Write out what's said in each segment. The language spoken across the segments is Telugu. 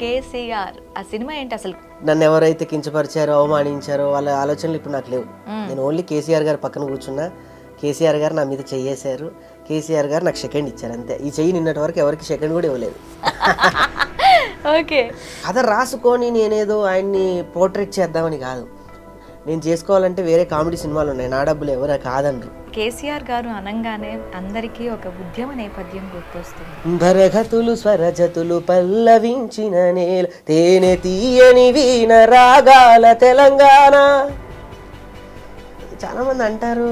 కేసీఆర్ ఆ సినిమా ఏంటి అసలు? నన్ను ఎవరైతే కించపరిచారో అవమానించారో వాళ్ళ ఆలోచనలు ఇప్పుడు నాకు లేవు. నేను ఓన్లీ కేసీఆర్ గారు పక్కన కూర్చున్నా. కేసీఆర్ గారు నా మీద చెయ్యేశారు. కేసీఆర్ గారు నాకు సెకండ్ ఇచ్చారు అంతే. ఈ చెయ్యి నిన్నటి వరకు ఎవరికి సెకండ్ కూడా ఇవ్వలేదు. ఓకే. కథ రాసుకొని నేనేదో ఆయన్ని పోర్ట్రేట్ చేద్దామని కాదు. నేను చేసుకోవాలంటే వేరే కామెడీ సినిమాలు ఉన్నాయి. నా డబ్బులు ఎవరు కాదనరు. కేసీఆర్ గారు అనంగానే అందరికీ ఒక ఉద్యమ నేపథ్యం గుర్తొస్తుంది. భరగతులు స్వరజతులు పల్లవించిన నేల తేనె తీయని వీణ రాగాల తెలంగాణ. చాలామంది అంటారు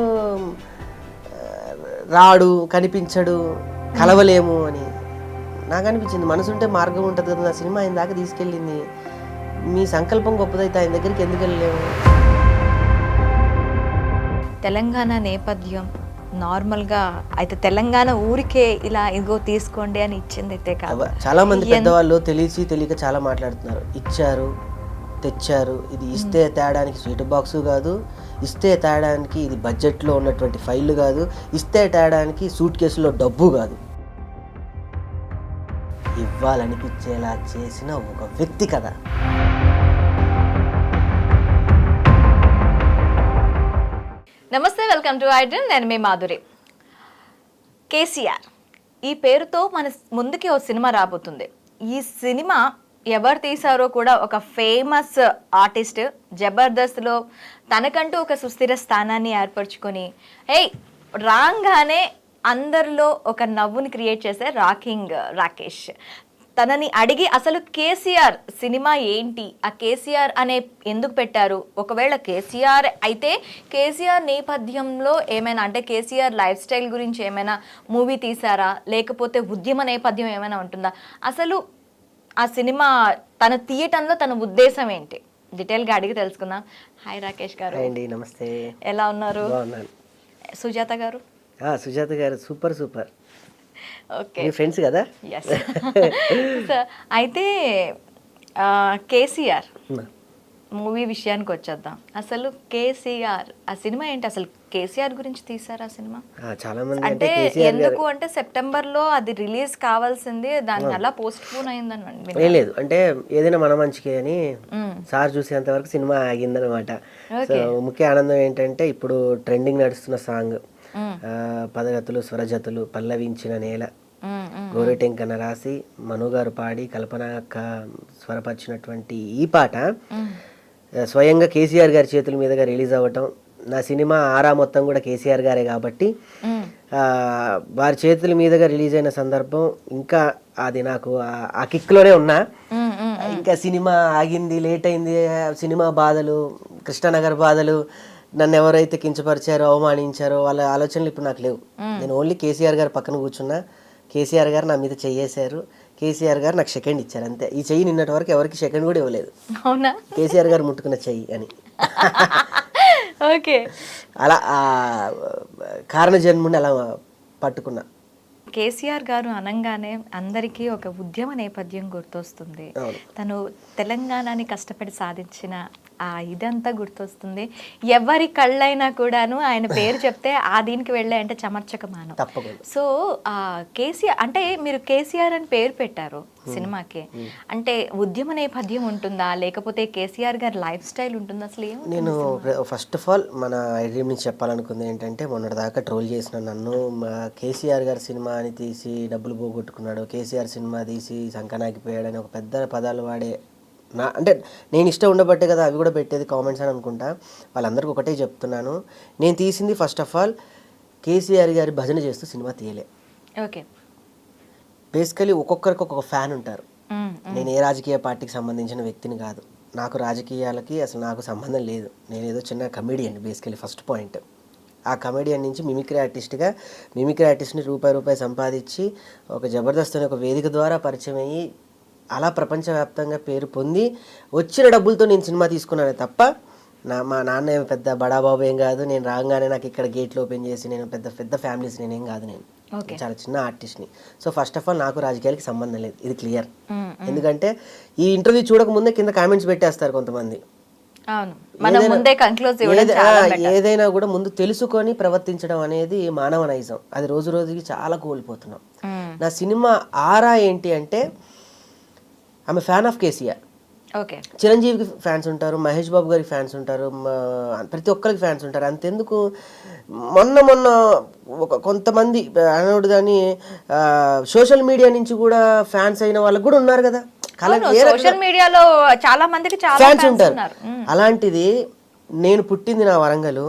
రాడు కనిపించడు కలవలేము అని. నాకు అనిపించింది మనసుంటే మార్గం ఉంటుంది కదా నా సినిమా ఆయన దాకా తీసుకెళ్ళింది. మీ సంకల్పం గొప్పదైతే ఆయన దగ్గరికి ఎందుకు వెళ్ళలేము తెలంగాణ నేపథ్యం నార్మల్గా అయితే తెలంగాణ ఊరికే ఇలా ఇదిగో తీసుకోండి అని ఇచ్చింది అయితే కాదు. చాలా మంది పెద్దవాళ్ళు తెలిసి తెలియక చాలా మాట్లాడుతున్నారు. ఇచ్చారు తెచ్చారు ఇది ఇస్తే తేడానికి స్వీట్ బాక్స్ కాదు ఇస్తే తేడానికి ఇది బడ్జెట్లో ఉన్నటువంటి ఫైల్ కాదు ఇస్తే తేడానికి సూట్ కేసులో డబ్బు కాదు. ఇవ్వాలనిపించేలా చేసిన ఒక వ్యక్తి కదా. వెల్కమ్ టు ఐడ్రీమ్ నేను మీ మాధురి. కేసీఆర్ ఈ పేరుతో మన ముందుకి ఓ సినిమా రాబోతుంది. ఈ సినిమా ఎవరు తీశారో కూడా ఒక ఫేమస్ ఆర్టిస్ట్ జబర్దస్త్లో తనకంటూ ఒక సుస్థిర స్థానాన్ని ఏర్పరచుకొని హే రాగానే అందరిలో ఒక నవ్వుని క్రియేట్ చేసే రాకింగ్ రాకేష్. తనని అడిగి అసలు కేసీఆర్ సినిమా ఏంటి? ఆ కేసీఆర్ అనే ఎందుకు పెట్టారు? ఒకవేళ కేసీఆర్ అయితే కేసీఆర్ నేపథ్యంలో ఏమైనా అంటే కేసీఆర్ లైఫ్ స్టైల్ గురించి ఏమైనా మూవీ తీసారా లేకపోతే ఉద్యమ నేపథ్యం ఏమైనా ఉంటుందా? అసలు ఆ సినిమా తన తీయటంలో తన ఉద్దేశం ఏంటి? డీటెయిల్గా అడిగి తెలుసుకుందాం. హాయ్ రాకేష్ గారు. అండి నమస్తే. ఎలా ఉన్నారు? Sujatha garu. Sujatha garu super super. Okay మీ ఫ్రెండ్స్ కదా? ఎస్ అయితే కేసీఆర్ మూవీ విషయానికి వచ్చేద్దాం. అసలు కేసీఆర్ ఆ సినిమా ఏంటి? అసలు కేసీఆర్ గురించి తీసారా ఆ సినిమా? చాలా మంది అంటే ఎందుకు అంటే సెప్టెంబర్లో అది రిలీజ్ కావాల్సింది దాన్ని అలా పోస్ట్ పోన్ అయిందని లేదు. అంటే ఏదైనా మన మంచికే అని సార్ చూసేంత వరకు సినిమా ఆగిందనమాట ముఖ్య ఆనందం ఏంటంటే ఇప్పుడు ట్రెండింగ్ నడుస్తున్న సాంగ్. పదగతులు స్వరజతులు పల్లవించిన నేల. గోరెటెంకన రాసి మను గారు పాడి కల్పన స్వరపరిచినటువంటి ఈ పాట స్వయంగా కేసీఆర్ గారి చేతుల మీదుగా రిలీజ్ అవ్వటం. నా సినిమా ఆరా మొత్తం కూడా కేసీఆర్ గారే కాబట్టి ఆ, వారి చేతుల మీదుగా రిలీజ్ అయిన సందర్భం ఇంకా అది నాకు ఆ- కిక్లోనే ఉన్నా. ఇంకా సినిమా ఆగింది లేట్ అయింది సినిమా బాధలు కృష్ణానగర్ బాధలు నన్ను ఎవరైతే కించపరిచారో అవమానించారో వాళ్ళ ఆలోచనలు ఇప్పుడు నాకు లేవు. నేను ఓన్లీ కేసీఆర్ గారు పక్కన కూర్చున్నా. కేసీఆర్ గారు నా మీద చెయ్యేశారు కేసీఆర్ గారు నాకు సెకండ్ ఇచ్చారు అంతే. ఈ చెయ్యి నిన్నటి వరకు ఎవరికి సెకండ్ కూడా ఇవ్వలేదు. అవునా? కేసీఆర్ గారు ముట్టుకున్న చెయ్యి అని. ఓకే. అలా ఆ కారణ జన్ముని అలా పట్టుకున్నా. కేసీఆర్ గారు అనంగానే అందరికీ ఒక ఉద్యమ నేపథ్యం గుర్తొస్తుంది. తను తెలంగాణని కష్టపడి సాధించిన ఆ ఇదంతా గుర్తొస్తుంది. ఎవరి కళ్ళైనా కూడాను ఆయన పేరు చెప్తే ఆ దీనికి వెళ్ళే అంటే చమర్చకమానం సో ఆ కేసీఆర్ అంటే మీరు కేసీఆర్ అని పేరు పెట్టారు సినిమాకి. అంటే ఉద్యమ నేపథ్యం ఉంటుందా? లేకపోతే కేసీఆర్ గారి లైఫ్ స్టైల్ ఉంటుందా? అసలు ఏం నేను ఫస్ట్ ఆఫ్ ఆల్ మన ఐడ్రీమ్ నుంచి చెప్పాలనుకుంది ఏంటంటే మొన్నటిదాకా ట్రోల్ చేసిన నన్ను మా కేసీఆర్ గారి సినిమా అని తీసి డబ్బులు పోగొట్టుకున్నాడు. కేసీఆర్ సినిమా తీసి సంకనాగిపోయాడని ఒక పెద్ద పదాలు వాడే నా అంటే నేను ఇష్టం ఉండబట్టే కదా అవి కూడా పెట్టేది కామెంట్స్ అని అనుకుంటా. వాళ్ళందరికీ ఒకటే చెప్తున్నాను. నేను తీసింది ఫస్ట్ ఆఫ్ ఆల్ కేసీఆర్ గారి భజన చేస్తూ సినిమా తీయలే. ఓకే. బేసికలీ ఒక్కొక్కరికి ఒక్కొక్క ఫ్యాన్ ఉంటారు. నేను ఏ రాజకీయ పార్టీకి సంబంధించిన వ్యక్తిని కాదు. నాకు రాజకీయాలకి అసలు నాకు సంబంధం లేదు. నేను ఏదో చిన్న కమెడియన్ బేసికలీ ఫస్ట్ పాయింట్ ఆ కమెడియన్ నుంచి మిమిక్రీ ఆర్టిస్ట్గా మిమిక్రీ ఆర్టిస్ట్ని రూపాయి రూపాయి సంపాదించి ఒక జబర్దస్త్ అనే ఒక వేదిక ద్వారా పరిచయం అయ్యి అలా ప్రపంచవ్యాప్తంగా పేరు పొంది వచ్చిన డబ్బులతో నేను సినిమా తీసుకున్నానే తప్ప నా మా నాన్న ఏం పెద్ద బడాబాబు ఏం కాదు నేను రాగానే నాకు ఇక్కడ గేట్లు ఓపెన్ చేసి నేను పెద్ద పెద్ద ఫ్యామిలీస్ నేనేం కాదు నేను. చాలా చిన్న ఆర్టిస్ట్ని. సో ఫస్ట్ ఆఫ్ ఆల్ నాకు రాజకీయాలకి సంబంధం లేదు ఇది క్లియర్. ఎందుకంటే ఈ ఇంటర్వ్యూ చూడక ముందే కింద కామెంట్స్ పెట్టేస్తారు కొంతమంది. ఏదైనా కూడా ముందు తెలుసుకొని ప్రవర్తించడం అనేది మానవ నైజం అది రోజు రోజుకి చాలా కోల్పోతున్నాం. నా సినిమా ఆరా ఏంటి అంటే ఆమె ఫ్యాన్ ఆఫ్ కేసీఆర్ ఓకే. చిరంజీవికి ఫ్యాన్స్ ఉంటారు మహేష్ బాబు గారికి ఫ్యాన్స్ ఉంటారు ప్రతి ఒక్కరికి ఫ్యాన్స్ ఉంటారు. అంతెందుకు? మొన్న మొన్న ఒక కొంతమంది అనోడు కానీ సోషల్ మీడియా నుంచి కూడా ఫ్యాన్స్ అయిన వాళ్ళకి కూడా ఉన్నారు కదా. సోషల్ మీడియాలో చాలా మందికి ఫ్యాన్స్ ఉంటారు. అలాంటిది నేను పుట్టింది నా వరంగల్.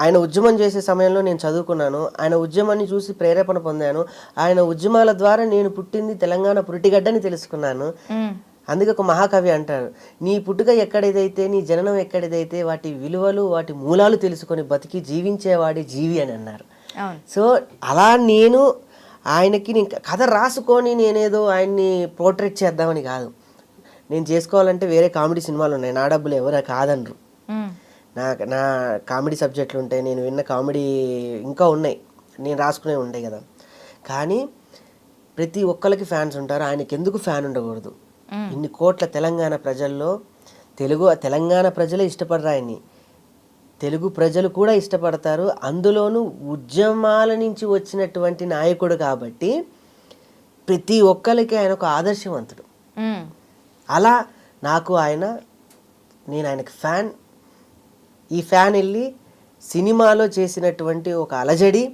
ఆయన ఉద్యమం చేసే సమయంలో నేను చదువుకున్నాను. ఆయన ఉద్యమాన్ని చూసి ప్రేరేపణ పొందాను. ఆయన ఉద్యమాల ద్వారా నేను పుట్టింది తెలంగాణ పురిటిగడ్డని తెలుసుకున్నాను. అందుకే ఒక మహాకవి అంటారు నీ పుట్టుక ఎక్కడిదైతే నీ జననం ఎక్కడిదైతే వాటి విలువలు వాటి మూలాలు తెలుసుకొని బతికి జీవించేవాడి జీవి అని అన్నారు. సో అలా నేను ఆయనకి నేను కథ రాసుకొని నేనేదో ఆయన్ని పోర్ట్రేట్ చేద్దామని కాదు. నేను చేసుకోవాలంటే వేరే కామెడీ సినిమాలు ఉన్నాయి. నా డబ్బులు ఎవరు కాదనరు. నా నా కామెడీ సబ్జెక్టులు ఉంటాయి నేను విన్న కామెడీ ఇంకా ఉన్నాయి నేను రాసుకునే ఉంటాయి కదా కానీ ప్రతి ఒక్కరికి ఫ్యాన్స్ ఉంటారు ఆయనకి ఎందుకు ఫ్యాన్ ఉండకూడదు. ఇన్ని కోట్ల తెలంగాణ ప్రజల్లో తెలుగు తెలంగాణ ప్రజలే ఇష్టపడరు ఆయన్ని తెలుగు ప్రజలు కూడా ఇష్టపడతారు అందులోనూ ఉద్యమాల నుంచి వచ్చినటువంటి నాయకుడు కాబట్టి ప్రతి ఒక్కరికి ఆయన ఒక ఆదర్శవంతుడు. అలా నాకు ఆయన నేను ఆయనకి ఫ్యాన్ ఈ ఫ్యాన్ వెళ్ళి సినిమాలో చేసినటువంటి ఒక అలజడి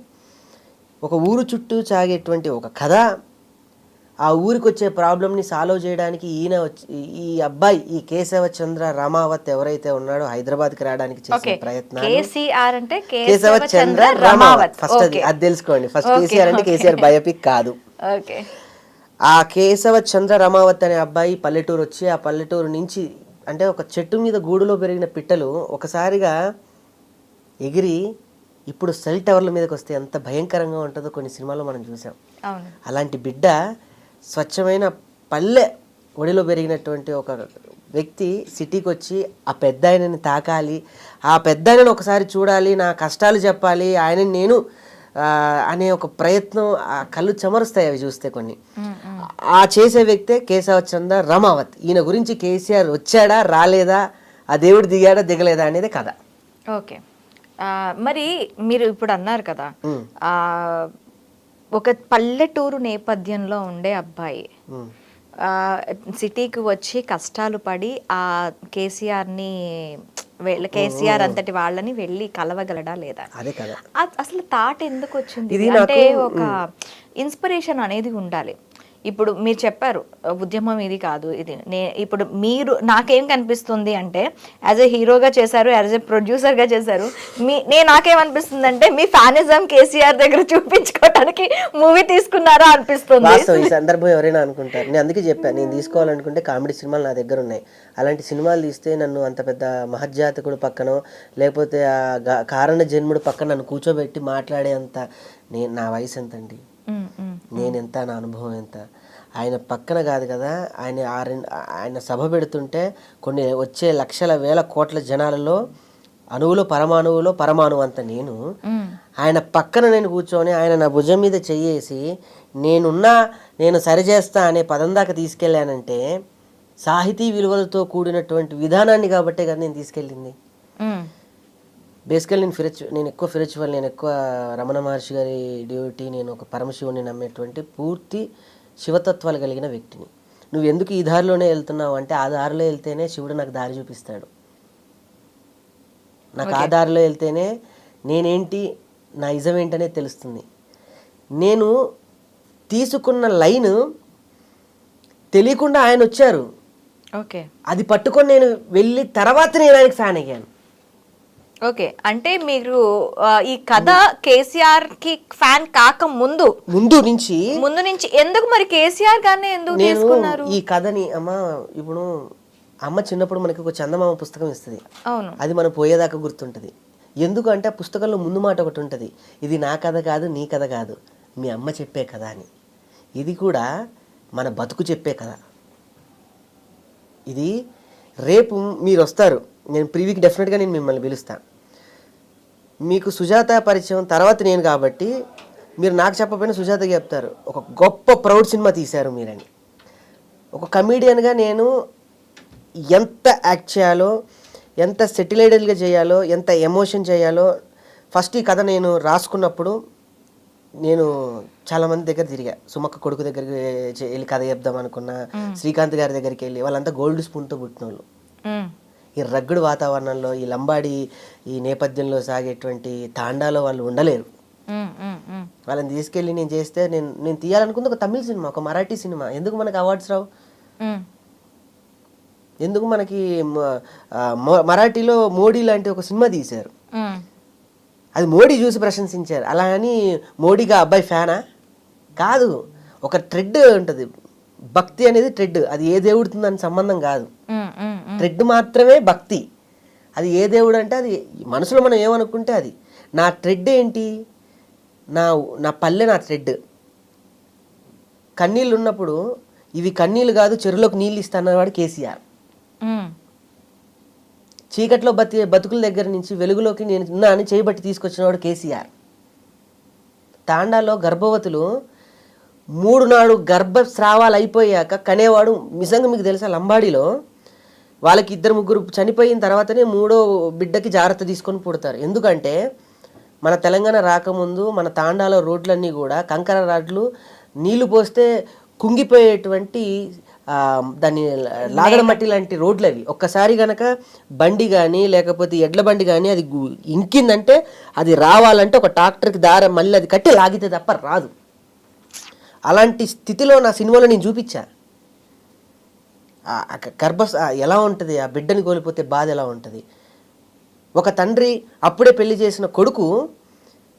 ఒక ఊరు చుట్టూ సాగేటువంటి ఒక కథ ఆ ఊరికి వచ్చే ప్రాబ్లమ్ని సాల్వ్ చేయడానికి ఈయన ఈ అబ్బాయి ఈ కేశవ చంద్ర రామావత్ ఎవరైతే ఉన్నాడో హైదరాబాద్కి రావడానికి కేసీఆర్ అంటే కేశవ చంద్ర రామావత్. ఫస్ట్ అది అది తెలుసుకోండి. ఫస్ట్ కేసీఆర్ అంటే. కేసీఆర్ బయోపిక్ కాదు. ఆ కేశవ చంద్ర రమావత్ అనే అబ్బాయి పల్లెటూరు వచ్చి ఆ పల్లెటూరు నుంచి అంటే ఒక చెట్టు మీద గూడులో పెరిగిన పిట్టలు ఒకసారిగా ఎగిరి ఇప్పుడు సెల్ టవర్ల మీదకి వస్తే ఎంత భయంకరంగా ఉంటుందో కొన్ని సినిమాల్లో మనం చూసాం. అలాంటి బిడ్డ స్వచ్ఛమైన పల్లె ఒడిలో పెరిగినటువంటి ఒక వ్యక్తి సిటీకి వచ్చి ఆ పెద్ద ఆయనని తాకాలి ఆ పెద్ద ఆయనను ఒకసారి చూడాలి నా కష్టాలు చెప్పాలి ఆయనని నేను అనే ఒక ప్రయత్నం ఆ కళ్ళు చెమరుస్తాయి అవి చూస్తే కొన్ని. ఆ చేసే వ్యక్తే కేశవ చంద్ర రమావత్. ఈయన గురించి కేసీఆర్ వచ్చాడా రాలేదా ఆ దేవుడు దిగాడా దిగలేదా అనేది కథ. ఓకే. మరి మీరు ఇప్పుడు అన్నారు కదా ఒక పల్లెటూరు నేపథ్యంలో ఉండే అబ్బాయి. సిటీకి వచ్చి కష్టాలు పడి ఆ కేసీఆర్ని కేసీఆర్ అంతటి వాళ్ళని వెళ్ళి కలవగలడా లేదా? అదే అ- అసలు థాట్ ఎందుకు వచ్చింది? అంటే ఒక ఇన్స్పిరేషన్ అనేది ఉండాలి. ఇప్పుడు మీరు చెప్పారు ఉద్యమం ఇది కాదు ఇది నే ఇప్పుడు మీరు నాకేం కనిపిస్తుంది అంటే యాజ్ ఎ హీరోగా చేశారు యాజ్ ఎ ప్రొడ్యూసర్గా చేశారు మీ నేను నాకేమనిపిస్తుంది అంటే మీ ఫ్యానిజం కేసీఆర్ దగ్గర చూపించుకోవడానికి మూవీ తీసుకున్నారా అనిపిస్తుంది. ఈ సందర్భం ఎవరైనా అనుకుంటారు. నేను అందుకే చెప్పాను నేను తీసుకోవాలనుకుంటే కామెడీ సినిమాలు నా దగ్గర ఉన్నాయి. అలాంటి సినిమాలు తీస్తే నన్ను అంత పెద్ద మహజ్జాతకుడు పక్కనో లేకపోతే కారణ జన్ముడు పక్కన నన్ను కూర్చోబెట్టి మాట్లాడే అంత నేను నా వయసు ఎంతండి? నేను ఎంత నా అనుభవం ఎంత? ఆయన పక్కన కాదు కదా ఆయన ఆ రెండు ఆయన సభ పెడుతుంటే కొన్ని వచ్చే లక్షల వేల కోట్ల జనాలలో అణువులో పరమాణువులో పరమాణువు అంత నేను. ఆయన పక్కన నేను కూర్చొని ఆయన నా భుజం మీద చెయ్యేసి నేనున్నా నేను సరిచేస్తా అనే పదం దాకా తీసుకెళ్ళానంటే సాహితీ విలువలతో కూడినటువంటి విధానాన్ని కాబట్టే కదా నేను తీసుకెళ్ళింది. బేసికల్ నేను ఫిరచ్ నేను ఎక్కువ ఫిరచువల్ నేను ఎక్కువ రమణ మహర్షి గారి డ్యూటీ నేను ఒక పరమశివుని నమ్మేటువంటి పూర్తి శివతత్వాలు కలిగిన వ్యక్తిని. నువ్వు ఎందుకు ఈ దారిలోనే వెళ్తున్నావు అంటే ఆ దారిలో వెళ్తేనే శివుడు నాకు దారి చూపిస్తాడు. నాకు ఆ దారిలో వెళ్తేనే నేనేంటి నా ఇజం ఏంటనే తెలుస్తుంది. నేను తీసుకున్న లైన్ తెలియకుండా ఆయన వచ్చారు. ఓకే అది పట్టుకొని నేను వెళ్ళి తర్వాత నేను ఆయనకి ఫ్యాన్ అయ్యాను. ఓకే. అంటే మీరు ఈ కథ కేసీఆర్కి ఫ్యాన్ కాక ముందు ముందు నుంచి ముందు నుంచి ఎందుకు మరి కేసీఆర్ గానే ఎందుకు నేను తీసుకున్నారు? ఈ కథని అమ్మ ఇప్పుడు అమ్మ చిన్నప్పుడు మనకి ఒక చందమామ పుస్తకం ఇస్తుంది. అవును. అది మనం పోయేదాకా గుర్తుంటుంది. ఎందుకంటే ఆ పుస్తకంలో ముందు మాట ఒకటి ఉంటుంది. ఇది నా కథ కాదు నీ కథ కాదు. మీ అమ్మ చెప్పే కథ అని. ఇది కూడా మన బతుకు చెప్పే కథ. ఇది రేపు మీరు వస్తారు. నేను ప్రీవీకి డెఫినెట్గా నేను మిమ్మల్ని పిలుస్తాను మీకు సుజాత పరిచయం తర్వాత నేను కాబట్టి మీరు నాకు చెప్పకపోయినా సుజాతకి చెప్తారు. ఒక గొప్ప ప్రౌడ్ సినిమా తీశారు మీరని. ఒక కమీడియన్గా నేను ఎంత యాక్ట్ చేయాలో ఎంత సెటిలైడల్గా చేయాలో ఎంత ఎమోషన్ చేయాలో ఫస్ట్ ఈ కథ నేను రాసుకున్నప్పుడు నేను చాలా మంది దగ్గర తిరిగా. సుమక్క కొడుకు దగ్గరికి వెళ్ళి కథ చెప్దాం అనుకున్నా శ్రీకాంత్ గారి దగ్గరికి వెళ్ళి వాళ్ళంతా గోల్డ్ స్పూన్తో పుట్టిన వాళ్ళు. ఈ రగ్గుడు వాతావరణంలో ఈ లంబాడి ఈ నేపథ్యంలో సాగేటువంటి తాండాలో వాళ్ళు ఉండలేరు. వాళ్ళని తీసుకెళ్ళి నేను చేస్తే నేను నేను తీయాలనుకుంది ఒక తమిళ సినిమా ఒక మరాఠీ సినిమా. ఎందుకు మనకు అవార్డ్స్ రావు. ఎందుకు మనకి మరాఠీలో మోడీ లాంటి ఒక సినిమా తీశారు. అది మోడీ చూసి ప్రశంసించారు. అలా అని మోడీగా అబ్బాయి ఫ్యానా? కాదు. ఒక ట్రెడ్ ఉంటుంది. భక్తి అనేది ట్రెడ్ అది ఏ దేవుడితో దాని సంబంధం కాదు. ట్రెడ్ మాత్రమే భక్తి. అది ఏ దేవుడు అంటే అది మనసులో మనం ఏమనుకుంటే అది. నా ట్రెడ్ ఏంటి? నా నా పల్లె నా ట్రెడ్ కన్నీళ్ళు ఉన్నప్పుడు ఇవి కన్నీళ్ళు కాదు చెరువులోకి నీళ్ళు ఇస్తానన్నవాడు కేసీఆర్. చీకట్లో బతి బతుకుల దగ్గర నుంచి వెలుగులోకి నేను ఉన్నా అని చేయబట్టి తీసుకొచ్చినవాడు కేసీఆర్. తాండాలో గర్భవతులు మూడు నాడు గర్భస్రావాలు అయిపోయాక కనేవాడు నిజంగా మీకు తెలుసా లంబాడిలో? వాళ్ళకి ఇద్దరు ముగ్గురు చనిపోయిన తర్వాతనే మూడో బిడ్డకి జాగ్రత్త తీసుకొని పుడతారు. ఎందుకంటే మన తెలంగాణ రాకముందు మన తాండాలో రోడ్లన్నీ కూడా కంకర రాడ్లు నీళ్ళు పోస్తే కుంగిపోయేటువంటి దాన్ని లాగడ మట్టి లాంటి రోడ్లు అవి ఒక్కసారి గనక బండి కానీ లేకపోతే ఎడ్ల బండి కానీ అది ఇంకిందంటే అది రావాలంటే ఒక ట్రాక్టర్కి దారం మళ్ళీ అది కట్టి లాగితే తప్ప రాదు. అలాంటి స్థితిలో నా సినిమాలో నేను చూపించా. గర్భ ఎలా ఉంటుంది? ఆ బిడ్డని కోల్పోతే బాధ ఎలా ఉంటుంది? ఒక తండ్రి అప్పుడే పెళ్ళి చేసిన కొడుకు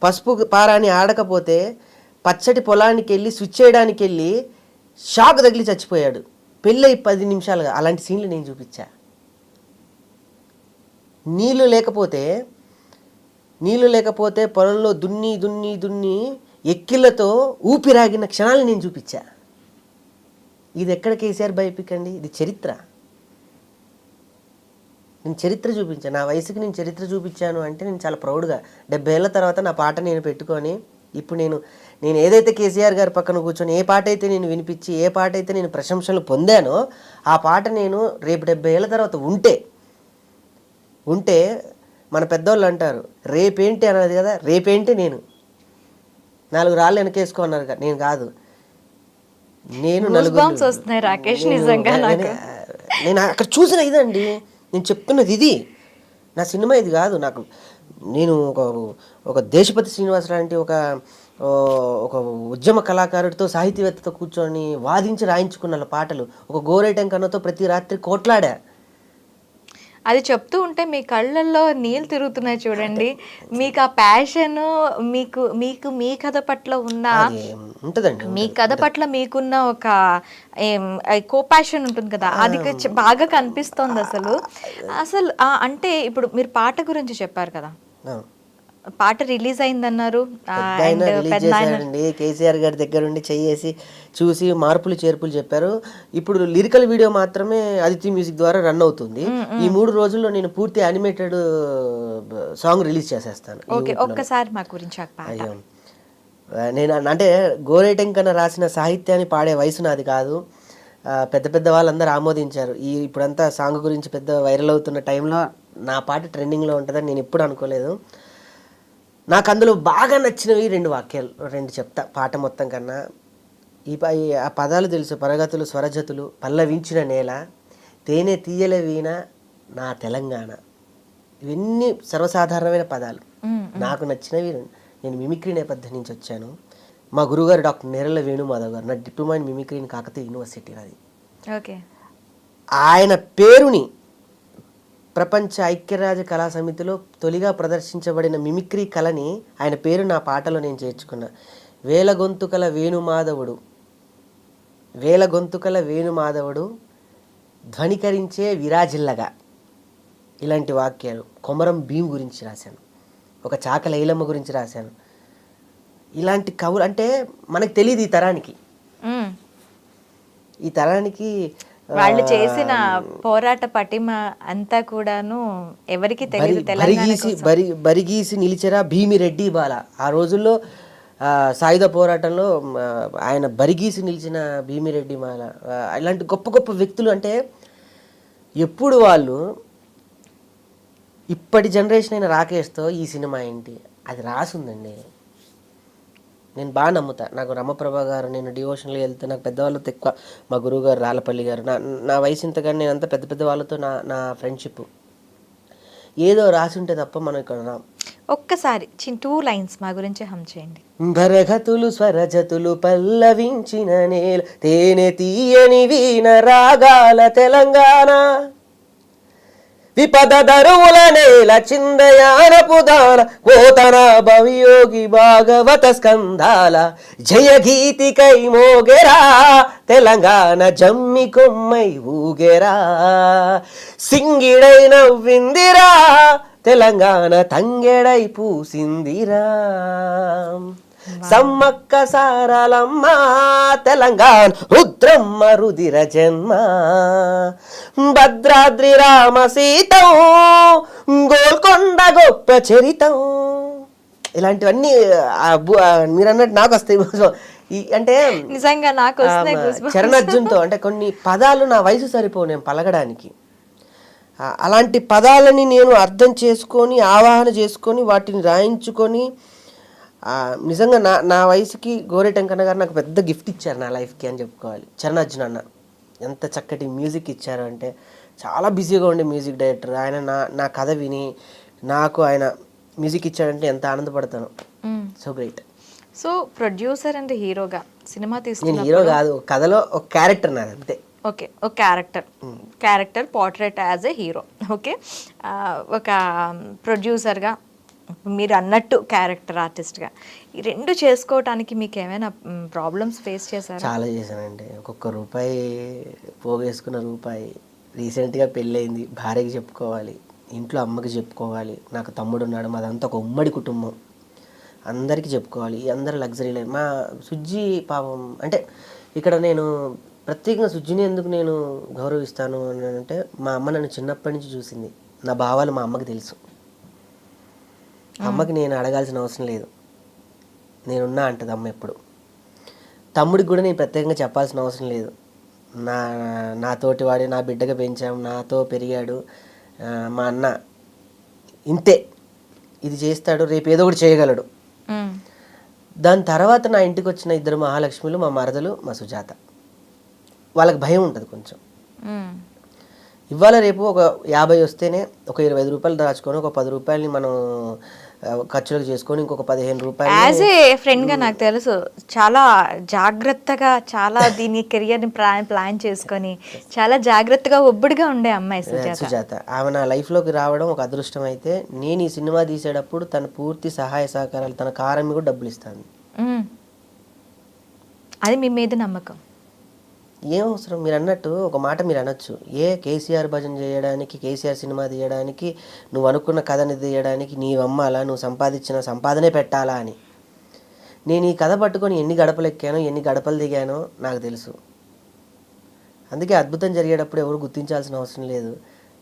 పసుపు పారాని ఆడకపోతే పచ్చటి పొలానికి వెళ్ళి స్విచ్ చేయడానికి వెళ్ళి షాక్ తగిలి చచ్చిపోయాడు. పెళ్ళి పది నిమిషాలుగా అలాంటి సీన్లు నేను చూపించా. నీళ్ళు లేకపోతే నీళ్ళు లేకపోతే పొలంలో దున్ని దున్ని దున్ని ఎక్కిళ్ళతో ఊపిరాగిన క్షణాలు నేను చూపించా. ఇది ఎక్కడ కేసీఆర్ బయోపిక్ అండి? ఇది చరిత్ర. నేను చరిత్ర చూపించాను నా వయసుకి నేను చరిత్ర చూపించాను అంటే నేను చాలా ప్రౌడ్గా. డెబ్బై ఏళ్ళ తర్వాత నా పాట నేను పెట్టుకొని ఇప్పుడు నేను నేను ఏదైతే కేసీఆర్ గారి పక్కన కూర్చొని ఏ పాట అయితే నేను వినిపించి ఏ పాట అయితే నేను ప్రశంసలు పొందానో ఆ పాట నేను రేపు డెబ్బై ఏళ్ళ తర్వాత ఉంటే ఉంటే మన పెద్దోళ్ళు అంటారు రేపేంటి? అన్నది కదా రేపేంటి నేను? నాలుగు రాళ్ళు వెనకేసుకో అన్నారు నేను కాదు. నేను వస్తున్నాయి రాకేష్ నిజంగా. నేను అక్కడ చూసిన ఇదండి. నేను చెప్తున్నది ఇది. నా సినిమా ఇది కాదు. నాకు నేను ఒక ఒక దేశపతి శ్రీనివాస్ లాంటి ఒక ఒక ఉద్యమ కళాకారుడితో సాహితీవేత్తతో కూర్చొని వాదించి రాయించుకున్న పాటలు ఒక గోరేటం కన్నతో ప్రతి రాత్రి కోట్లాడా. అది చెప్తూ ఉంటే మీ కళ్ళల్లో నీళ్ళు తిరుగుతున్నాయి చూడండి. మీకు ఆ ప్యాషన్ మీకు మీకు మీ కథ పట్ల ఉన్న ఉంటుందండి మీ కథ పట్ల మీకున్న ఒక కో ప్యాషన్ ఉంటుంది కదా. అది బాగా కనిపిస్తోంది అసలు. అసలు అంటే ఇప్పుడు మీరు పాట గురించి చెప్పారు కదా. పాట రిలీజ్ అయిందన్నారు. కేసీఆర్ గారి దగ్గర ఉండి చెయ్యేసి చూసి మార్పులు చేర్పులు చెప్పారు. ఇప్పుడు లిరికల్ వీడియో మాత్రమే అదితి మ్యూజిక్ ద్వారా రన్ అవుతుంది. ఈ మూడు రోజుల్లో నేను పూర్తి యానిమేటెడ్ సాంగ్ రిలీజ్ చేసేస్తాను. ఒక్కసారి మా గురించి నేను అంటే గోరేటెంకన రాసిన సాహిత్యాన్ని పాడే వయసు నాది కాదు. పెద్ద పెద్ద వాళ్ళందరూ ఆమోదించారు. ఈ ఇప్పుడంతా సాంగ్ గురించి పెద్ద వైరల్ అవుతున్న టైంలో నా పాట ట్రెండింగ్లో ఉంటుందని నేను ఎప్పుడు అనుకోలేదు. నాకు అందులో బాగా నచ్చినవి రెండు వాక్యాలు రెండు చెప్తా. పాట మొత్తం కన్నా ఈ ఆ పదాలు తెలుసు పరగతులు స్వరజతులు పల్లవించిన నేల తేనె తీయల వీణ నా తెలంగాణ. ఇవన్నీ సర్వసాధారణమైన పదాలు. నాకు నచ్చినవి. నేను మిమిక్రీ నేపథ్యం నుంచి వచ్చాను. మా గురుగారు డాక్టర్ నేరల వేణుమాధవ్ గారు నా diploma in mimicry in Kakatiya university నాది. ఓకే. ఆయన పేరుని ప్రపంచ ఐక్యరాజ్య కళా సమితిలో తొలిగా ప్రదర్శించబడిన మిమిక్రీ కళని ఆయన పేరు నా పాటలో నేను చేర్చుకున్నా. వేల గొంతుకల వేణుమాధవుడు. వేల గొంతుకల వేణుమాధవుడు ధ్వనికరించే విరాజిల్లగా. ఇలాంటి వాక్యాలు కొమరం భీం గురించి రాశాను. ఒక చాక లైలమ్మ గురించి రాశాను. ఇలాంటి కవులు అంటే మనకు తెలియదు ఈ తరానికి. ఈ తరానికి వాళ్ళు చేసిన పోరాట పటిమ అంతా కూడాను ఎవరికి తెలియదు బరిగీసి బరి బరిగీసి నిలిచెరా భీమిరెడ్డి బాల. ఆ రోజుల్లో ఆ, సాయుధ పోరాటంలో ఆయన బరిగీసి నిలిచిన భీమిరెడ్డి మాల ఇలాంటి గొప్ప గొప్ప వ్యక్తులు అంటే ఎప్పుడు వాళ్ళు ఇప్పటి జనరేషన్ అయిన రాకేష్తో ఈ సినిమా ఏంటి? అది రాసుందండి. నేను బాగా నమ్ముతా. నాకు రమప్రభ గారు నేను డివోషన్లో వెళ్తే నాకు పెద్దవాళ్ళతో ఎక్కువ. మా గురువు గారు రాళ్ళపల్లి గారు. నా నా వయసు ఇంతగానే నేను అంత పెద్ద పెద్ద వాళ్ళతో నా నా ఫ్రెండ్షిప్. ఏదో రాసి ఉంటే తప్ప మనం ఇక్కడ ఒక్కసారి చిన్న టూ లైన్స్ మా గురించి హమ్ చేయండి. భరగతులు స్వరజతులు పల్లవించిన నేల తేనె తీయని వీణ రాగాల తెలంగాణ. విపద దరువుల నేల చిందయానపు దాన కోతన భవియోగి భాగవత స్కంధాల జయ గీతికై మోగెరా తెలంగాణ జమ్మి కొమ్మై ఊగెరా. సింగిడై నవ్విందిరా తెలంగాణ తంగెడై పూసిందిరా. సమ్మక్క సారలమ్మ తెలంగాణ రుద్రమ్మ రుదిర జన్మ. భద్రాద్రి రామ సీతం గోల్కొండ గొప్ప చరితం. ఇలాంటివన్నీ మీరు అన్నట్టు నాకు వస్తాయి అంటే నిజంగా నాకు. చరణార్జున్తో అంటే కొన్ని పదాలు నా వయసు సరిపోవు నేను పలకడానికి ఆ, అలాంటి పదాలని నేను అర్థం చేసుకొని ఆవాహన చేసుకొని వాటిని రాయించుకొని నిజంగా నా నా వయసుకి గోరెటంకన్న గారు నాకు పెద్ద గిఫ్ట్ ఇచ్చారు నా లైఫ్కి అని చెప్పుకోవాలి. చరణార్జున్ అన్న. ఎంత చక్కటి మ్యూజిక్ ఇచ్చారు అంటే చాలా బిజీగా ఉండే మ్యూజిక్ డైరెక్టర్ ఆయన నా నా కథ విని నాకు ఆయన మ్యూజిక్ ఇచ్చాడంటే ఎంత ఆనందపడతాను. So great so producer and హీరోగా సినిమా నేను తీసుకున్న హీరో కాదు కథలో ఒక క్యారెక్టర్ నాది అంతే. ఓకే ఒక character character portrait as a hero okay ఒక ప్రొడ్యూసర్గా మీరు అన్నట్టు క్యారెక్టర్ ఆర్టిస్ట్గా ఈ రెండు చేసుకోవటానికి మీకు ఏమైనా ప్రాబ్లమ్స్ ఫేస్ చేశారు? చాలా చేశానండి. ఒక్కొక్క రూపాయి పోగేసుకున్న రూపాయి రీసెంట్గా పెళ్ళయింది. భార్యకి చెప్పుకోవాలి ఇంట్లో అమ్మకి చెప్పుకోవాలి నాకు తమ్ముడు ఉన్నాడు మాదంతా ఒక ఉమ్మడి కుటుంబం. అందరికీ చెప్పుకోవాలి అందరు లగ్జరీ లైఫ్ మా సుజ్జి పాపం అంటే ఇక్కడ నేను ప్రత్యేకంగా సుజ్జిని ఎందుకు నేను గౌరవిస్తాను అని అంటే మా అమ్మ నన్ను చిన్నప్పటి నుంచి చూసింది. నా భావాలు మా అమ్మకి తెలుసు. అమ్మకి నేను అడగాల్సిన అవసరం లేదు. నేనున్నా అంటది అమ్మ ఎప్పుడు. తమ్ముడికి కూడా నేను ప్రత్యేకంగా చెప్పాల్సిన అవసరం లేదు. నా నాతోటి వాడి నా బిడ్డగా పెంచాం నాతో పెరిగాడు మా అన్న. ఇంతే. ఇది చేస్తాడు రేపు ఏదో ఒకటి చేయగలడు. దాని తర్వాత నా ఇంటికి వచ్చిన ఇద్దరు మహాలక్ష్మిలు మా మరదలు మా సుజాత. వాళ్ళకి భయం ఉంటుంది కొంచెం. ఇవాళ రేపు ఒక యాభై వస్తేనే ఒక ఇరవై ఐదు రూపాయలు దాచుకొని ఒక పది రూపాయలని మనం ఖర్చులకు చేసుకొని ఇంకొక పదిహేను రూపాయలు యాజ్ ఏ ఫ్రెండ్గా నాకు తెలుసు చాలా జాగ్రత్తగా చాలా దీని కెరియర్ని ప్లాన్ ప్లాన్ చేసుకొని చాలా జాగ్రత్తగా ఒబ్బడిగా ఉండే అమ్మాయి సుజాత. సుజాత. ఆమె నా లైఫ్లోకి రావడం ఒక అదృష్టం అయితే నేను ఈ సినిమా తీసేటప్పుడు తన పూర్తి సహాయ సహకారాలు తన కారం కూడా డబ్బులు ఇస్తాను. అది మీ మీద నమ్మకం. ఏం అవసరం? మీరు అన్నట్టు ఒక మాట మీరు అనొచ్చు. ఏ కేసీఆర్ భజన చేయడానికి కేసీఆర్ సినిమా తీయడానికి నువ్వు అనుకున్న కథని తీయడానికి నీ అమ్మాలా నువ్వు సంపాదించిన సంపాదనే పెట్టాలా అని. నేను ఈ కథ పట్టుకొని ఎన్ని గడపలు ఎక్కానో ఎన్ని గడపలు దిగానో నాకు తెలుసు. అందుకే అద్భుతం జరిగేటప్పుడు ఎవరు గుర్తించాల్సిన అవసరం లేదు.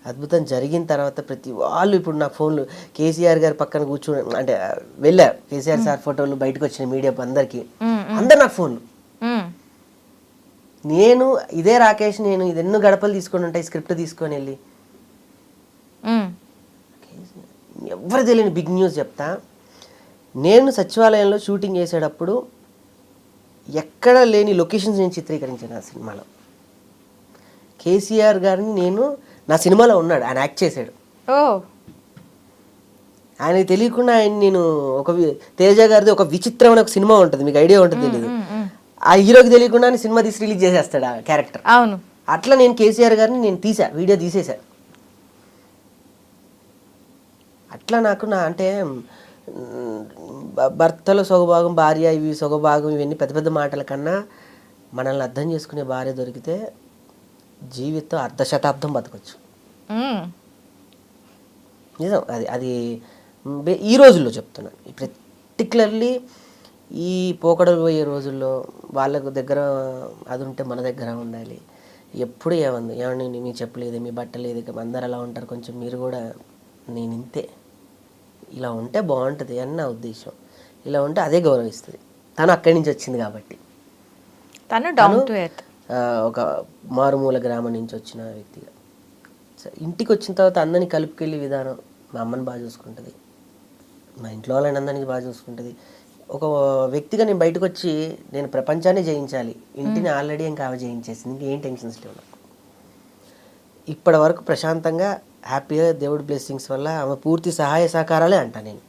అద్భుతం జరిగిన తర్వాత ప్రతి వాళ్ళు ఇప్పుడు నా ఫోన్లు కేసీఆర్ గారి పక్కన కూర్చొని అంటే వెళ్ళా. కేసీఆర్ సార్ ఫోటోలు బయటకు వచ్చిన మీడియా అందరికీ. అందరు నాకు ఫోన్లు. నేను ఇదే రాకేష్ నేను ఇది ఎన్నో గడపలు తీసుకొని ఉంటాయి స్క్రిప్ట్ తీసుకొని వెళ్ళి. ఎవరు తెలియని బిగ్ న్యూస్ చెప్తా. నేను సచివాలయంలో షూటింగ్ చేసేటప్పుడు ఎక్కడ లేని లొకేషన్స్ నేను చిత్రీకరించాను ఆ సినిమాలో. కేసీఆర్ గారిని నేను నా సినిమాలో ఉన్నాడు ఆయన యాక్ట్ చేశాడు. ఆయనకి తెలియకుండా ఆయన నేను ఒక తేజ గారిది ఒక విచిత్రమైన ఒక సినిమా ఉంటుంది మీకు ఐడియా ఉంటుంది తెలియదు. ఆ హీరోకి తెలియకుండా సినిమా తీసి రిలీజ్ చేసేస్తాడు ఆ క్యారెక్టర్. అవును. అట్లా నేను కేసీఆర్ గారిని నేను తీసా వీడియో తీసేసా. అట్లా నాకు నా అంటే భర్తలో సొగభాగం భార్య ఇవి సొగభాగం ఇవన్నీ పెద్ద పెద్ద మాటల కన్నా మనల్ని అర్థం చేసుకునే భార్య దొరికితే జీవితం అర్ధ శతాబ్దం బతకొచ్చు. నిజం అది అది ఈ రోజుల్లో చెప్తున్నాను. పర్టికులర్లీ ఈ పోకడలు పోయే రోజుల్లో వాళ్ళకు దగ్గర అది ఉంటే మన దగ్గర ఉండాలి. ఎప్పుడు ఏమంది ఏమండి మీకు చెప్పలేదు మీ బట్టలేదు ఇక అందరు అలా ఉంటారు కొంచెం మీరు కూడా నేను ఇంతే ఇలా ఉంటే బాగుంటుంది అని నా ఉద్దేశం. ఇలా ఉంటే అదే గౌరవిస్తుంది. తను అక్కడి నుంచి వచ్చింది కాబట్టి. తను డౌన్ టు ఎర్త్ ఒక మారుమూల గ్రామం నుంచి వచ్చిన వ్యక్తిగా. ఇంటికి వచ్చిన తర్వాత అందరినీ కలుపుకెళ్ళే విధానం మా అమ్మని బాగా చూసుకుంటుంది. మా ఇంట్లో వాళ్ళని అందరినీ బాగా చూసుకుంటుంది. ఒక వ్యక్తిగా నేను బయటకు వచ్చి నేను ప్రపంచాన్ని జయించాలి. ఇంటిని ఆల్రెడీ ఇంకా ఆమె జయించేసింది. ఇంకేం టెన్షన్స్ లేవు నాకు. ఇప్పటి వరకు ప్రశాంతంగా హ్యాపీగా దేవుడి బ్లెస్సింగ్స్ వల్ల ఆమె పూర్తి సహాయ సహకారాలే అంటా నేను.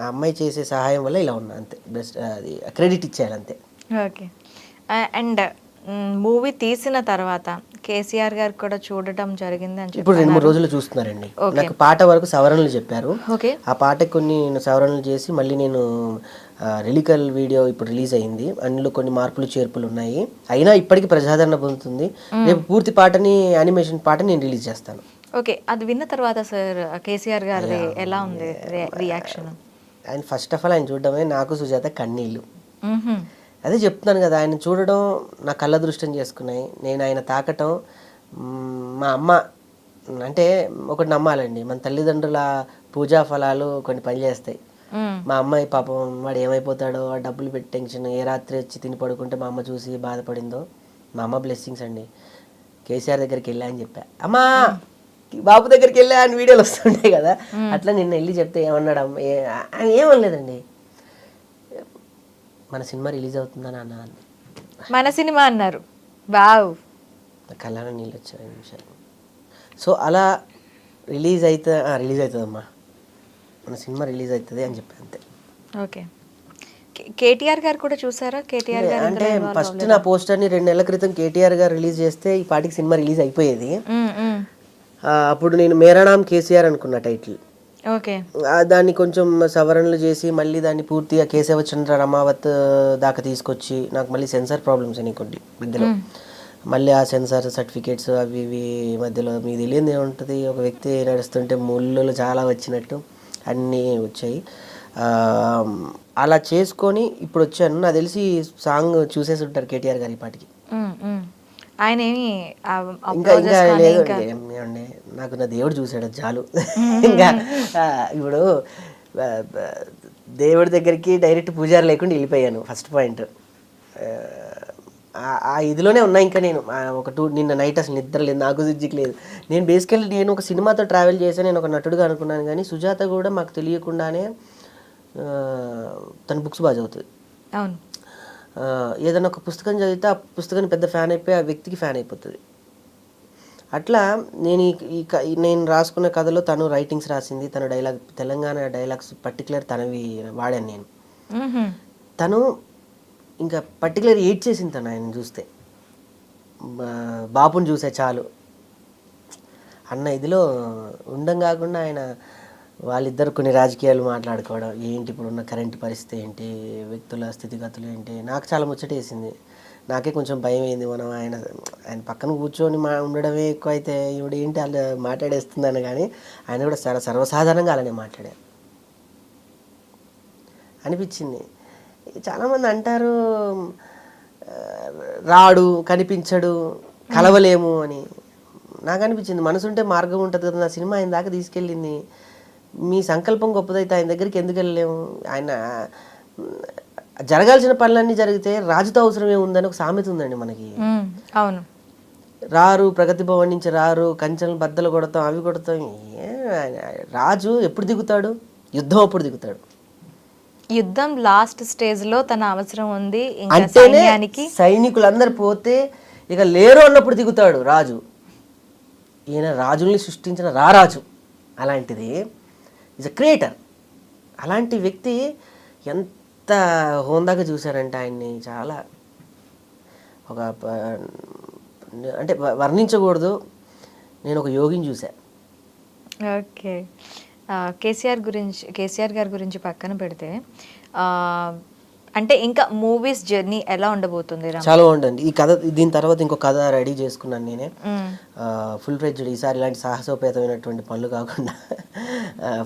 ఆ అమ్మాయి చేసే సహాయం వల్ల ఇలా ఉన్నా అంతే. బెస్ట్ అది క్రెడిట్ ఇచ్చేయాలి అంతే. ఓకే. అండ్ మూవీ తీసిన తర్వాత కేసీఆర్ గారు కూడా చూడటం జరిగింది అని ఇప్పుడు రెండు మూడు రోజులు చూస్తున్నారండి. నాకు పాట వరకు సవరణలు చెప్పారు. ఓకే. ఆ పాటకి కొన్ని నేను సవరణలు చేసి మళ్ళీ నేను రిలికల్ వీడియో ఇప్పుడు రిలీజ్ అయింది. అందులో కొన్ని మార్పులు చేర్పులు ఉన్నాయి. అయినా ఇప్పటికీ ప్రజాదరణ పొందుతుంది. రేపు పూర్తి పాటని యానిమేషన్ పాట నేను రిలీజ్ చేస్తాను. ఓకే. అది విన్న తర్వాత సార్ కేసీఆర్ గారిది ఎలా ఉంది రియాక్షన్? ఆయన ఫస్ట్ ఆఫ్ ఆల్ ఆయన చూడడమే నాకు సుజాత కన్నీళ్ళు. అదే చెప్తున్నాను కదా ఆయన చూడడం నా కళ్ళ దృష్టం చేసుకున్నాయి. నేను ఆయన తాకటం మ్, అమ్మ అంటే ఒకటి నమ్మాలండి. మన తల్లిదండ్రుల పూజా ఫలాలు కొన్ని పనిచేస్తాయి మా. అమ్మాయి పాపం వాడు ఏమైపోతాడో ఆ డబ్బులు పెట్టి టెన్షన్ ఏ రాత్రి వచ్చి తిని పడుకుంటే మా అమ్మ చూసి బాధపడిందో. మా అమ్మ బ్లెస్సింగ్స్ అండి. కేసీఆర్ దగ్గరికి వెళ్ళా అని చెప్పా. అమ్మా బాబు దగ్గరికి వెళ్ళా అని వీడియోలు వస్తుంటాయి కదా. అట్లా నిన్న వెళ్ళి చెప్తే ఏమన్నాడు అమ్మ? ఏమనలేదండి. మన సినిమా రిలీజ్ అవుతుందని అన్న అంది. మన సినిమా అన్నారు. వావ్. నా కళ్ళలో నీళ్ళు వచ్చాయి నిమిషాలు. సో అలా రిలీజ్ అయితే రిలీజ్ అవుతుందమ్మా. మన సినిమా రిలీజ్ అవుతుంది అని చెప్పి అంతే. ఓకే. కేటీఆర్ గారు కూడా చూసారా? కేటీఆర్ గారు అంటే ఫస్ట్ నా పోస్టర్ని రెండు నెలల క్రితం కేటీఆర్ గారు రిలీజ్ చేస్తే ఈ పాటికి సినిమా రిలీజ్ అయిపోయేది. అప్పుడు నేను మేరానాం కేసీఆర్ అనుకున్న టైటిల్. దాన్ని కొంచెం సవరణలు చేసి మళ్ళీ దాన్ని పూర్తిగా కేశవచంద్ర రమావత్ దాకా తీసుకొచ్చి నాకు మళ్ళీ సెన్సార్ ప్రాబ్లమ్స్ అని కొద్ది మధ్యలో. మళ్ళీ ఆ సెన్సార్ సర్టిఫికేట్స్ అవి ఇవి మధ్యలో మీకు తెలియదు ఏముంటుంది? ఒక వ్యక్తి నడుస్తుంటే ముళ్ళు చాలా వచ్చినట్టు అన్నీ వచ్చాయి. అలా చేసుకొని ఇప్పుడు వచ్చాను. నాకు తెలిసి సాంగ్ చూసేసి ఉంటారు కేటీఆర్ గారి పాటికి. ఆయన ఏమి ఇంకా ఇంకా లేదు ఏమండి నాకు నా దేవుడు చూశాడు అది చాలు. ఇంకా ఇప్పుడు దేవుడి దగ్గరికి డైరెక్ట్ పూజారి లేకుండా వెళ్ళిపోయాను ఫస్ట్ పాయింట్. ఆ ఇదిలోనే ఉన్నా ఇంకా నేను. ఒక టూ నిన్న నైట్ అసలు నిద్ర లేదు నాకు సుజ్జికి లేదు. నేను బేసికల్లీ నేను ఒక సినిమాతో ట్రావెల్ చేశాను నేను ఒక నటుడుగా అనుకున్నాను కానీ సుజాత కూడా మాకు తెలియకుండానే తన బుక్స్ బాగా చదువుతుంది. అవును. ఏదైనా ఒక పుస్తకం చదివితే ఆ పుస్తకాన్ని పెద్ద ఫ్యాన్ అయిపోయి ఆ వ్యక్తికి ఫ్యాన్ అయిపోతుంది. అట్లా నేను ఈ- నేను రాసుకున్న కథలో తను రైటింగ్స్ రాసింది తన డైలాగ్ తెలంగాణ డైలాగ్స్ పర్టికులర్ తనవి వాడాను నేను. తను ఇంకా పర్టికులర్ ఎయిట్ చేసింది తను ఆయన చూస్తే. బాపుని చూసే చాలు. అన్న ఇదిలో ఉండం కాకుండా ఆయన వాళ్ళిద్దరు కొన్ని రాజకీయాలు మాట్లాడుకోవడం ఏంటి ఇప్పుడున్న కరెంట్ పరిస్థితి ఏంటి వ్యక్తుల స్థితిగతులు ఏంటి నాకు చాలా ముచ్చటేసింది. నాకే కొంచెం భయం అయింది మనం ఆయన ఆయన పక్కన కూర్చొని మా ఉండడమే ఎక్కువ అయితే ఈవిడ ఏంటి అలా మాట్లాడేస్తుందని కానీ ఆయన కూడా చాలా సర్వసాధారణంగా అలానే మాట్లాడారు. అనిపించింది. చాలామంది అంటారు రాడు కనిపించడు కలవలేము అని. నాకు అనిపించింది. మనసుంటే మార్గం ఉంటుంది కదా నా సినిమా ఆయన దాకా తీసుకెళ్ళింది. మీ సంకల్పం గొప్పదైతే ఆయన దగ్గరికి ఎందుకు వెళ్ళలేము? ఆయన జరగాల్సిన పనులన్నీ జరిగితే రాజుతో అవసరం ఏముందని ఒక సామెత ఉందండి మనకి. అవును. రారు ప్రగతి భవన్ నుంచి రారు కంచెలు బద్దలు కొడతాం అవి కొడతాం. రాజు ఎప్పుడు దిగుతాడు? యుద్ధం అప్పుడు దిగుతాడు. యుద్ధం లాస్ట్ స్టేజ్లో తన అవసరం ఉంది. అంటేనే సైనికులందరూ పోతే ఇక లేరు అన్నప్పుడు దిగుతాడు రాజు. ఈయన రాజుల్ని సృష్టించిన రారాజు. అలాంటిది ఇస్ అ క్రియేటర్ అలాంటి వ్యక్తి ఎంత హోందాగా చూశారంటే ఆయన్ని చాలా ఒక అంటే వ- వర్ణించకూడదు. నేను ఒక యోగిని చూసా ఓకే. కేసీఆర్ గురించి కేసీఆర్ గారి గురించి పక్కన పెడితే అంటే ఇంకా మూవీస్ జర్నీ ఎలా ఉండబోతుంది చాలా బాగుంటుంది. ఈ కథ దీని తర్వాత ఇంకో కథ రెడీ చేసుకున్నాను నేనే. ఫుల్ ఫ్రెడ్జ్ ఈసారి ఇలాంటి సాహసోపేతమైనటువంటి పనులు కాకుండా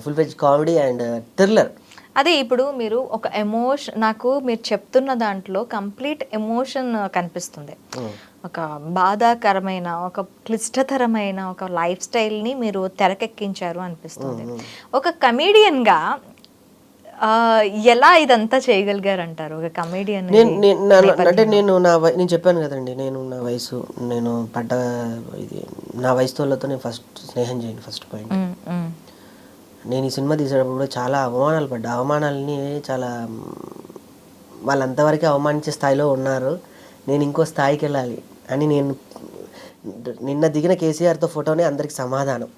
full fledge comedy and thriller. అదే ఇప్పుడు మీరు ఒక ఎమోషన్ నాకు మీరు చెప్తున్న దాంట్లో కంప్లీట్ ఎమోషన్ కనిపిస్తుంది. ఒక బాధాకరమైన ఒక క్లిష్టతరమైన ఒక లైఫ్ స్టైల్ని మీరు తెరకెక్కించారు అనిపిస్తుంది. ఒక కమేడియన్గా ఎలా ఇదంతా చేయగలిగారు అంటారు ఒక కమేడియన్ నేను అంటే నేను నా నేను చెప్పాను కదండి నేను నా వయసు నేను పడ్డ ఇది నా వయసు వాళ్ళతో నేను ఫస్ట్ స్నేహం చేయను ఫస్ట్ పాయింట్. నేను ఈ సినిమా తీసేటప్పుడు చాలా అవమానాలు పడ్డా. అవమానాలని చాలా మ్, వాళ్ళు అంతవరకు అవమానించే స్థాయిలో ఉన్నారు. నేను ఇంకో స్థాయికి వెళ్ళాలి అని నేను నిన్న దిగిన కేసీఆర్తో ఫోటోనే అందరికి సమాధానం.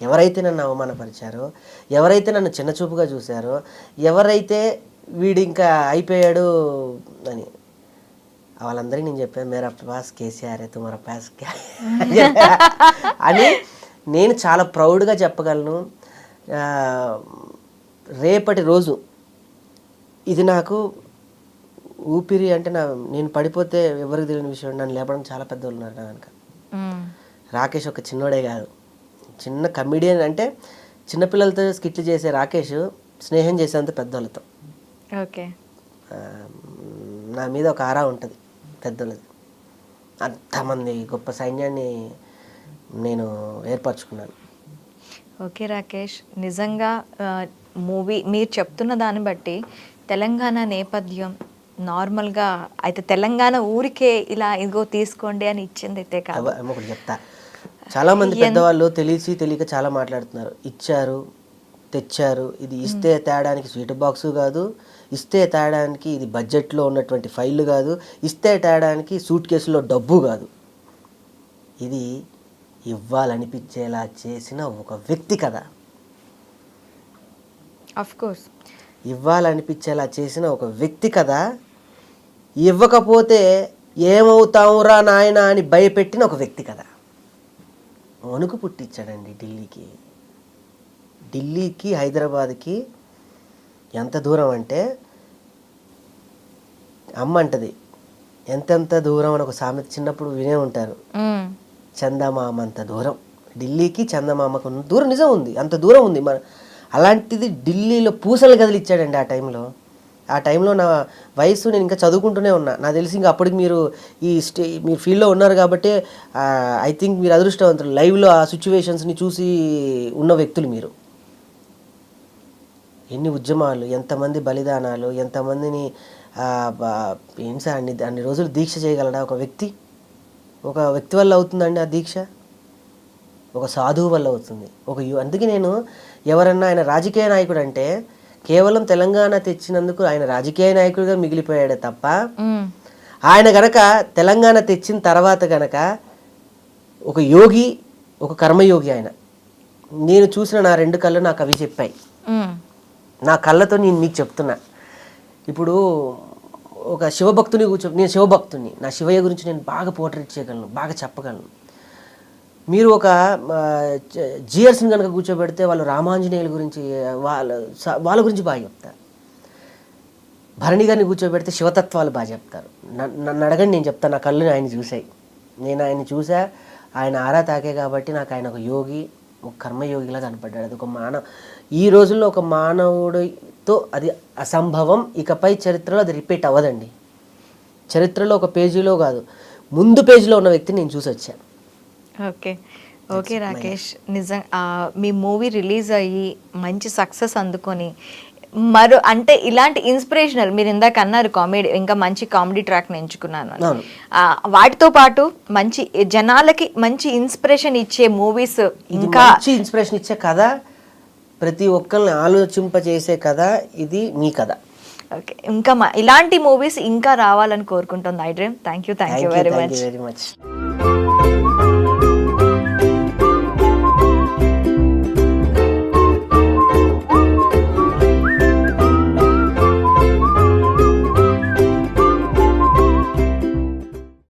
ఎవరైతే నన్ను అవమానపరిచారో ఎవరైతే నన్ను చిన్నచూపుగా చూశారో ఎవరైతే వీడు ఇంకా అయిపోయాడు అని. వాళ్ళందరికీ నేను చెప్పాను మేరా పాస్ కేసీఆర్ తుమర పాస్ అని. నేను చాలా ప్రౌడ్గా చెప్పగలను. రేపటి రోజు ఇది నాకు ఊపిరి అంటే నా నేను పడిపోతే ఎవరికి తెలియని విషయం నన్ను లేపడం చాలా పెద్దోళ్ళు ఉన్నారు నా వెనక. మ్మ్. రాకేష్ ఒక చిన్నోడే కాదు. చిన్న కమిడియన్ అంటే చిన్నపిల్లలతో స్కిట్లు చేసే రాకేష్ స్నేహం చేసేంత పెద్దోళ్ళతో. ఓకే. నా మీద ఒక ఆరా ఉంటుంది పెద్దోళ్ళది. అంతమంది గొప్ప సైన్యాన్ని నేను ఏర్పరచుకున్నాను. ఓకే రాకేష్ నిజంగా మూవీ మీరు చెప్తున్న దాన్ని బట్టి తెలంగాణ నేపథ్యం నార్మల్గా అయితే తెలంగాణ ఊరికే ఇలా ఇదిగో తీసుకోండి అని ఇచ్చింది అయితే కాదు చెప్తా. చాలా మంది పెద్దవాళ్ళు తెలిసి తెలియక చాలా మాట్లాడుతున్నారు. ఇచ్చారు తెచ్చారు ఇది ఇస్తే తేడానికి స్వీట్ బాక్స్ కాదు ఇస్తే తేడానికి ఇది బడ్జెట్లో ఉన్నటువంటి ఫైల్ కాదు ఇస్తే తేడానికి సూట్ కేసులో డబ్బు కాదు. ఇది ఇవ్వాలనిపించేలా చేసిన ఒక వ్యక్తి కదా కోర్స్ ఇవ్వాలనిపించేలా చేసిన ఒక వ్యక్తి కదా ఇవ్వకపోతే ఏమవుతావురా నాయన అని భయపెట్టిన ఒక వ్యక్తి కదా వణుకు పుట్టించాడండి ఢిల్లీకి. ఢిల్లీకి హైదరాబాద్కి ఎంత దూరం అంటే అమ్మ అంటది ఎంతెంత దూరం అని ఒక సామెత చిన్నప్పుడు వినే ఉంటారు. చందమామ అంత దూరం. ఢిల్లీకి చందమామకు దూరం నిజం ఉంది అంత దూరం ఉంది. మన అలాంటిది ఢిల్లీలో పూసలు కదిలిచ్చాడండి ఆ టైంలో. ఆ టైంలో నా వయసు నేను ఇంకా చదువుకుంటూనే ఉన్నా. నాకు తెలిసి ఇంకా అప్పటికి మీరు ఈ స్టే మీరు ఫీల్డ్లో ఉన్నారు కాబట్టి ఐ థింక్ మీరు అదృష్టవంతులు. లైవ్లో ఆ సిచ్యువేషన్స్ని చూసి ఉన్న వ్యక్తులు మీరు. ఎన్ని ఉద్యమాలు ఎంతమంది బలిదానాలు ఎంతమందిని ఏం సార్ అన్ని అన్ని రోజులు దీక్ష చేయగలడా? ఒక వ్యక్తి? ఒక వ్యక్తి వల్ల అవుతుందండి ఆ దీక్ష? ఒక సాధువు వల్ల అవుతుంది. ఒక యు అందుకే నేను ఎవరన్నా ఆయన రాజకీయ నాయకుడు అంటే కేవలం తెలంగాణ తెచ్చినందుకు ఆయన రాజకీయ నాయకుడిగా మిగిలిపోయాడే తప్ప ఆయన గనక తెలంగాణ తెచ్చిన తర్వాత గనక ఒక యోగి ఒక కర్మయోగి ఆయన. నేను చూసిన నా రెండు కళ్ళు నాకు అవి చెప్పాయి. నా కళ్ళతో నేను మీకు చెప్తున్నా. ఇప్పుడు ఒక శివభక్తుని కూర్చో నేను శివభక్తుని నా శివయ్య గురించి నేను బాగా పోర్ట్రేట్ చేయగలను బాగా చెప్పగలను. మీరు ఒక జియర్స్ని కనుక కూర్చోబెడితే వాళ్ళు రామాంజనేయుల గురించి వాళ్ళ స- వాళ్ళ గురించి బాగా చెప్తారు. భరణి గారిని కూర్చోబెడితే శివతత్వాలు బాగా చెప్తారు. నన్ను నన్ను అడగండి నేను చెప్తాను నా కళ్ళు ఆయన చూసాయి. నేను ఆయన చూసా ఆయన ఆరా తాకే కాబట్టి నాకు ఆయన ఒక యోగి ఒక కర్మయోగిలా కనపడ్డాడు. అది ఒక మానవ ఈ రోజుల్లో ఒక మానవుడితో అది అసంభవం ఇకపై చరిత్రలో అది రిపీట్ అవ్వదండి. చరిత్రలో ఒక పేజీలో కాదు ముందు పేజీలో ఉన్న వ్యక్తిని నేను చూసి వచ్చాను ఓకే. ఓకే రాకేష్. నిజం మీ మూవీ రిలీజ్ అయ్యి మంచి సక్సెస్ అందుకొని మరో అంటే ఇలాంటి ఇన్స్పిరేషనల్ మీరు ఇందాక అన్నారు కామెడీ ఇంకా మంచి కామెడీ ట్రాక్ ఎంచుకున్నాను వాటితో పాటు మంచి జనాలకి మంచి ఇన్స్పిరేషన్ ఇచ్చే మూవీస్ ఇంకా మంచి ఇన్స్పిరేషన్ ఇచ్చే కథ ప్రతి ఒక్కరిని ఆలోచింపజేసే కథ ఇది మీ కథ. ఓకే. ఇంకా ఇలాంటి మూవీస్ ఇంకా రావాలని కోరుకుంటుంది I dream. Thank you thank you very much. Very much